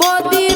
বদি